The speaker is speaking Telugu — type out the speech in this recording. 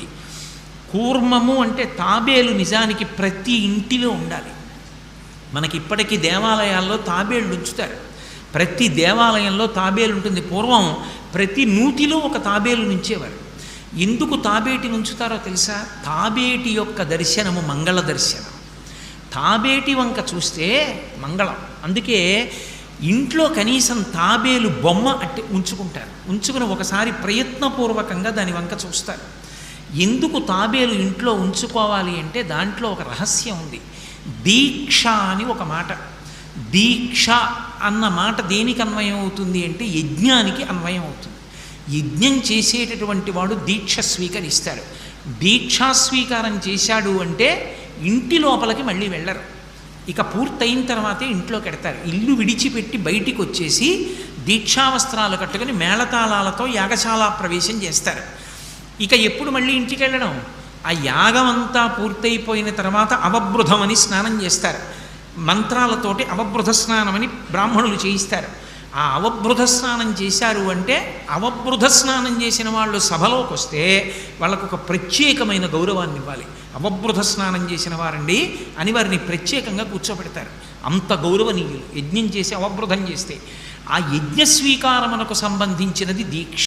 ఉంది. కూర్మము అంటే తాబేలు నిజానికి ప్రతి ఇంటిలో ఉండాలి. మనకి ఇప్పటికీ దేవాలయాల్లో తాబేళ్ళు ఉంచుతారు. ప్రతి దేవాలయంలో తాబేలు ఉంటుంది. పూర్వం ప్రతి నూతిలో ఒక తాబేలు నుంచేవారు ఎందుకు తాబేటి ఉంచుతారో తెలుసా? తాబేటి యొక్క దర్శనము మంగళ దర్శనం. తాబేటి వంక చూస్తే మంగళం. అందుకే ఇంట్లో కనీసం తాబేలు బొమ్మ అట్టి ఉంచుకుంటారు. ఉంచుకుని ఒకసారి ప్రయత్నపూర్వకంగా దాని వంక చూస్తారు. ఎందుకు తాబేలు ఇంట్లో ఉంచుకోవాలి అంటే దాంట్లో ఒక రహస్యం ఉంది. దీక్ష అని ఒక మాట. దీక్ష అన్న మాట దేనికి అన్వయం అవుతుంది అంటే యజ్ఞానికి అన్వయం అవుతుంది. యజ్ఞం చేసేటటువంటి వాడు దీక్ష స్వీకరిస్తాడు. దీక్షా స్వీకారం చేశాడు అంటే ఇంటి లోపలికి మళ్ళీ వెళ్ళరు. ఇక పూర్తయిన తర్వాతే ఇంట్లో కడతారు. ఇల్లు విడిచిపెట్టి బయటికి వచ్చేసి దీక్షావస్త్రాలు కట్టుకుని మేళతాళాలతో యాగశాల ప్రవేశం చేస్తారు. ఇక ఎప్పుడు మళ్ళీ ఇంటికి వెళ్ళడం ఆ యాగం అంతా పూర్తయిపోయిన తర్వాత అవబృధమని స్నానం చేస్తారు. మంత్రాలతోటి అవబృధ స్నానమని బ్రాహ్మణులు చేయిస్తారు. ఆ అవబృధ స్నానం చేశారు అంటే అవబృధ స్నానం చేసిన వాళ్ళు సభలోకి వస్తే వాళ్ళకు ఒక ప్రత్యేకమైన గౌరవాన్ని ఇవ్వాలి. అవబృధ స్నానం చేసిన వారండి అని వారిని ప్రత్యేకంగా కూర్చోబెడతారు. అంత గౌరవనీయులు యజ్ఞం చేసి అవబృధం చేస్తే. ఆ యజ్ఞ స్వీకారమునకు సంబంధించినది దీక్ష.